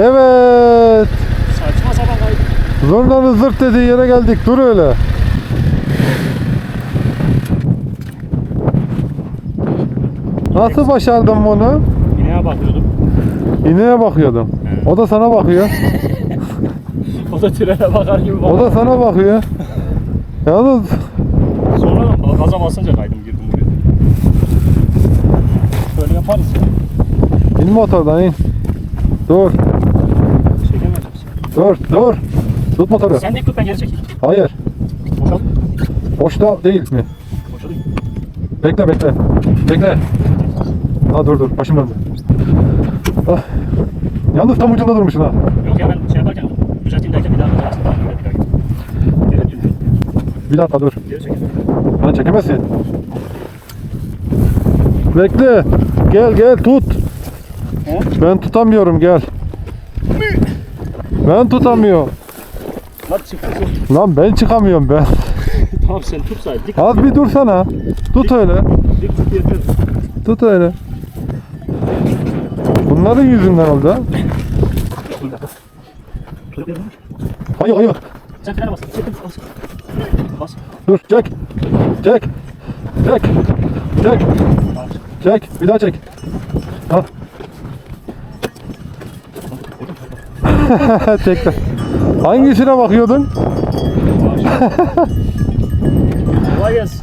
Evet. Saçma sapan kaydı. Zurnanın zırt dediği yere geldik. Dur öyle. Nasıl başardın bunu? İneğe bakıyordum. İneğe bakıyordum. Evet. O da sana bakıyor. O da trene bakar gibi O bakıyor. da sana bakıyor. Yalnız Sonradan da gaza basınca kaydım girdim buraya. Şöyle yaparız. in motordan in. Dur. Dur, dur. Tut motoru. Sen dik tut ben geri çekeyim. Hayır. Boşal. Boşta değil mi? Boşalayım. Bekle, bekle. Bekle. Ha dur dur, başım döndü. Ah. Yalnız tam ucunda durmuşsun ha. Yok ya ben şey yaparken düzelteyim derken bir daha. Daha bir geri. Bir dakika dur. Geri çekeyim. Lan çekemezsin. Bekle. Gel gel tut. He? Ben tutamıyorum gel. Ben tutamıyorum. Lan çıktı. Lan ben çıkamıyorum ben. Tamam sen tut say. Dik, Az bir dursana. Tut öyle. dik tut yeter. Tut öyle. Bunların yüzünden oldu. Hayır hayır. Sen frene bas. Çekil. Bas. Bas. Dur çek. Çek. Çek. Çek. Çek. Bir daha çek. Al. Çekti. Hangisine bakıyordun? Kolay gelsin.